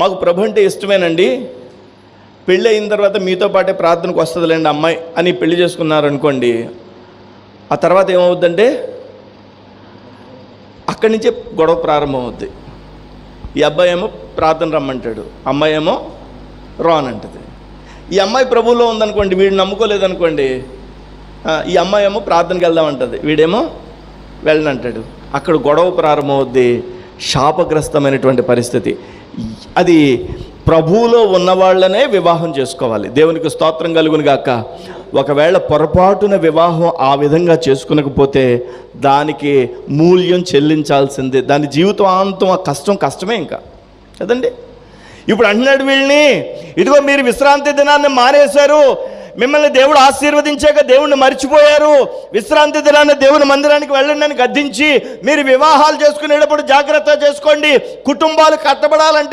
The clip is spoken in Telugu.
మాకు ప్రభు అంటే ఇష్టమేనండి. పెళ్ళి అయిన తర్వాత మీతో పాటే ప్రార్థనకు వస్తుందిలేండి అమ్మాయి అని పెళ్ళి చేసుకున్నారనుకోండి. ఆ తర్వాత ఏమవుద్దంటే అక్కడి నుంచే గొడవ ప్రారంభమవుద్ది. ఈ అబ్బాయి ఏమో ప్రార్థన రమ్మంటాడు అమ్మాయి ఏమో రానంటది. ఈ అమ్మాయి ప్రభువులో ఉందనుకోండి వీడు నమ్ముకోలేదనుకోండి ఈ అమ్మాయి ఏమో ప్రార్థనకి వెళ్దామంటది వీడేమో వెళ్ళనంటాడు. అక్కడ గొడవ ప్రారంభమవుద్ది. శాపగ్రస్తమైనటువంటి పరిస్థితి. అది ప్రభువులో ఉన్న వాళ్ళనే వివాహం చేసుకోవాలి. దేవునికి స్తోత్రం కలుగును గాక ఒకవేళ పొరపాటున వివాహం ఆ విధంగా చేసుకునకపోతే దానికి మూల్యం చెల్లించాల్సిందే. దాని జీవితాంతం ఆ కష్టం కష్టమే ఇంకా. కదండి? ఇప్పుడు అంటున్నాడు వీళ్ళని ఇదిగో మీరు విశ్రాంతి దినాన్ని మానేశారు. మిమ్మల్ని దేవుడు ఆశీర్వదించాక దేవుణ్ణి మర్చిపోయారు. విశ్రాంతి దినాన్ని దేవుని మందిరానికి వెళ్ళండి అని గద్దించి మీరు వివాహాలు చేసుకునేటప్పుడు జాగ్రత్త చేసుకోండి. కుటుంబాలు కట్టబడాలంటే